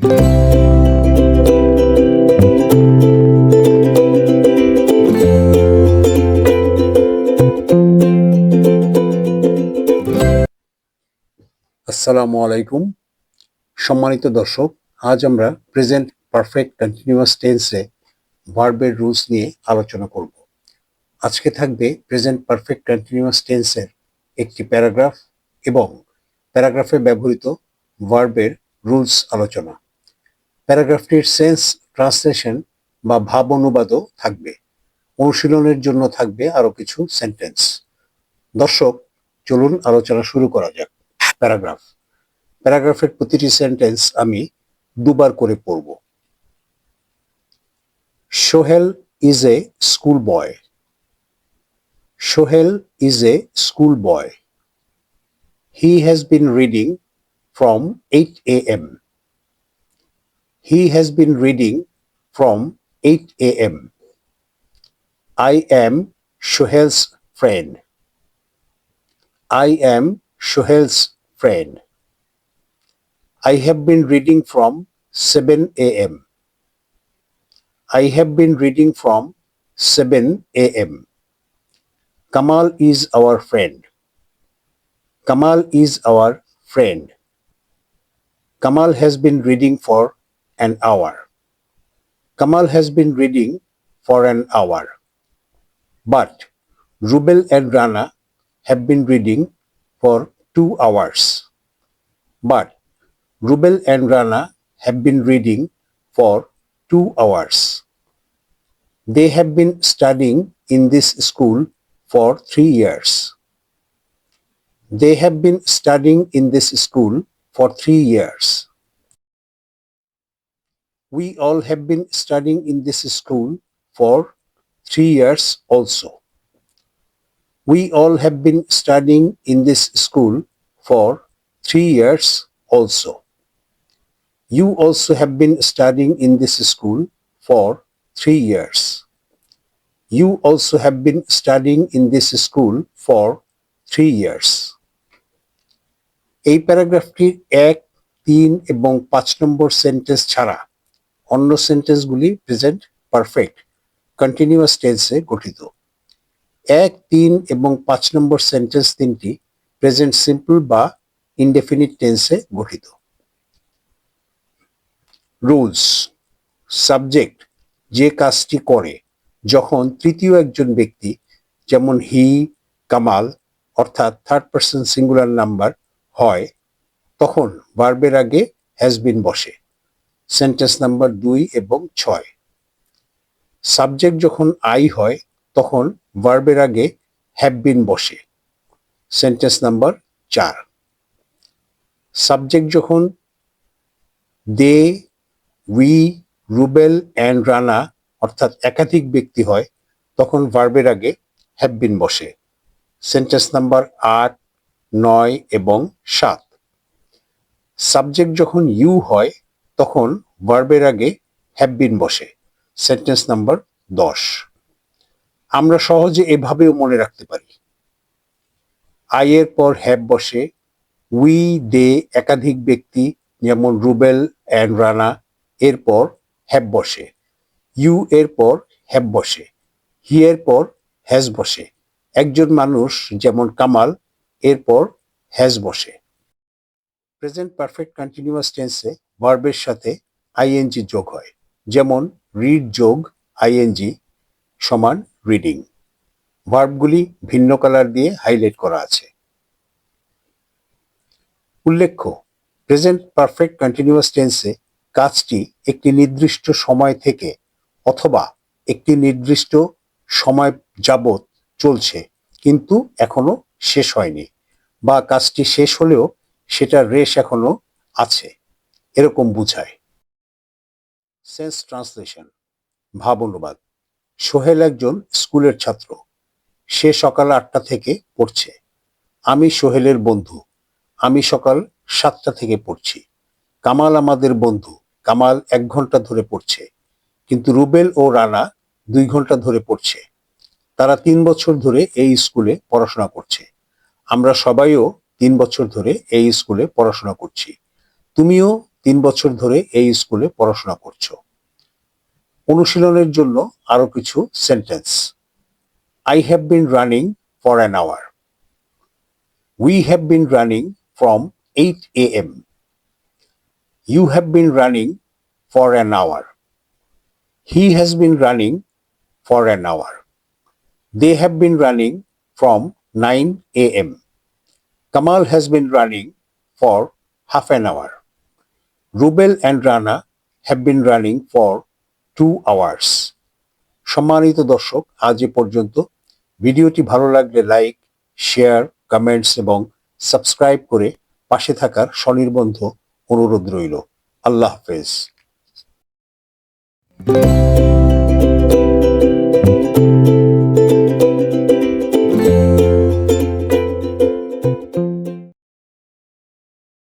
আসসালামু আলাইকুম। সম্মানিত দর্শক, আজ আমরা প্রেজেন্ট পারফেক্ট কন্টিনিউয়াস টেন্সে ভার্বের রুলস নিয়ে আলোচনা করব। আজকে থাকবে প্রেজেন্ট পারফেক্ট কন্টিনিউয়াস টেন্সের একটি প্যারাগ্রাফ এবং প্যারাগ্রাফে ব্যবহৃত ভার্বের রুলস আলোচনা। প্যারাগ্রাফটির সেন্স ট্রান্সলেশন বা ভাব অনুবাদও থাকবে। অনুশীলনের জন্য থাকবে আরও কিছু সেন্টেন্স। দর্শক, চলুন আলোচনা শুরু করা যাক। প্যারাগ্রাফ। প্যারাগ্রাফের প্রতিটি সেন্টেন্স আমি দুবার করে পড়ব। Sohel is a school boy. Sohel is a school boy. He has been reading from eight A M. He has been reading from 8 a.m. I am Shuhel's friend. I am Shuhel's friend. I have been reading from 7 a.m. I have been reading from 7 a.m. Kamal is our friend. Kamal is our friend. Kamal has been reading for an hour. Kamal has been reading for an hour. But Rubel and Rana have been reading for two hours. But Rubel and Rana have been reading for two hours. They have been studying in this school for three years. They have been studying in this school for three years We all have been studying in this school for three years also. We all have been studying in this school for three years also. You also have been studying in this school for three years. You also have been studying in this school for three years. এই প্যারাগ্রাফটির এক তিন এবং পাঁচ নম্বর sentence ছাড়া অন্য সেন্টেন্সগুলি present perfect, continuous টেন্সে গঠিত। এক, তিন এবং পাঁচ নম্বর সেন্টেন্স তিনটি প্রেজেন্ট সিম্পল বা ইনডেফিনিট টেন্সে গঠিত। রুলস, সাবজেক্ট যে কাজটি করে, যখন তৃতীয় একজন ব্যক্তি, যেমন হি, কামাল, অর্থাৎ থার্ড পার্সন সিঙ্গুলার নাম্বার, হয়, তখন বার্বের আগে হ্যাজ বিন বসে। সেন্টেন্স নাম্বার দুই এবং ছয়। সাবজেক্ট যখন আই হয়, তখন ভার্বের আগে হ্যাভ বিন বসে। সেন্টেন্স নাম্বার চার। সাবজেক্ট যখন they we Rubel and Rana অর্থাৎ একাধিক ব্যক্তি হয়, তখন ভার্বের আগে হ্যাভ বিন বসে। সেন্টেন্স নাম্বার আট, নয় এবং সাত। সাবজেক্ট যখন ইউ হয় তখন ভার্বের আগে হ্যাভ বিন বসে। সেন্টেন্স নাম্বার দশ। আমরা সহজে এভাবেও মনে রাখতে পারি। আই এর পর হ্যাভ বসে উই দে একাধিক ব্যক্তি, যেমন রুবেল অ্যান্ড রানা এরপর হ্যাভ বসে। ইউ এর পর হ্যাভ বসে। হি এর পর হ্যাজ বসে। একজন মানুষ যেমন কামাল এরপর হ্যাজ বসে। প্রেজেন্ট পারফেক্ট কন্টিনিউয়াস টেন্সে ভার্বের সাথে আইএনজি যোগ হয়। যেমন রিড যোগ আইএনজি সমান রিডিং ভার্বগুলি ভিন্ন কালার দিয়ে হাইলাইট করা আছে। উল্লেখ্য প্রেজেন্ট পারফেক্ট কন্টিনিউয়াস টেন্সে কাজটি একটি নির্দিষ্ট সময় থেকে অথবা একটি নির্দিষ্ট সময় যাবত চলছে, কিন্তু এখনও শেষ হয়নি বা কাজটি শেষ হলেও সেটার রেশ এখনও আছে। এরকম বুঝায়। সেন্স ট্রান্সলেশন ভাব অনুবাদ সোহেল একজন স্কুলের ছাত্র। সে সকাল আটটা থেকে পড়ছে। আমি সোহেলের বন্ধু। আমি সকাল সাতটা থেকে পড়ছি। কামাল আমাদের বন্ধু। কামাল এক ঘণ্টা ধরে পড়ছে। কিন্তু রুবেল ও রানা দুই ঘণ্টা ধরে পড়ছে। তারা তিন বছর ধরে এই স্কুলে পড়াশোনা করছে। আমরা সবাইও তিন বছর ধরে এই স্কুলে পড়াশোনা করছি। তুমিও তিন বছর ধরে এই স্কুলে পড়াশোনা করছ। অনুশীলনের জন্য আরও কিছু sentence I have been running for an hour we have been running from eight A M you have been running for an hour he has been running for an hour they have been running from nine A M Kamal has been running for half an hour. Rubel and Rana have been running for two hours সম্মানিত দর্শক, আজ এ পর্যন্ত। ভিডিওটি ভালো লাগলে like share comments এবং subscribe করে পাশে থাকার স্বনির্বন্ধ অনুরোধ রইল। আল্লাহ হাফেজ।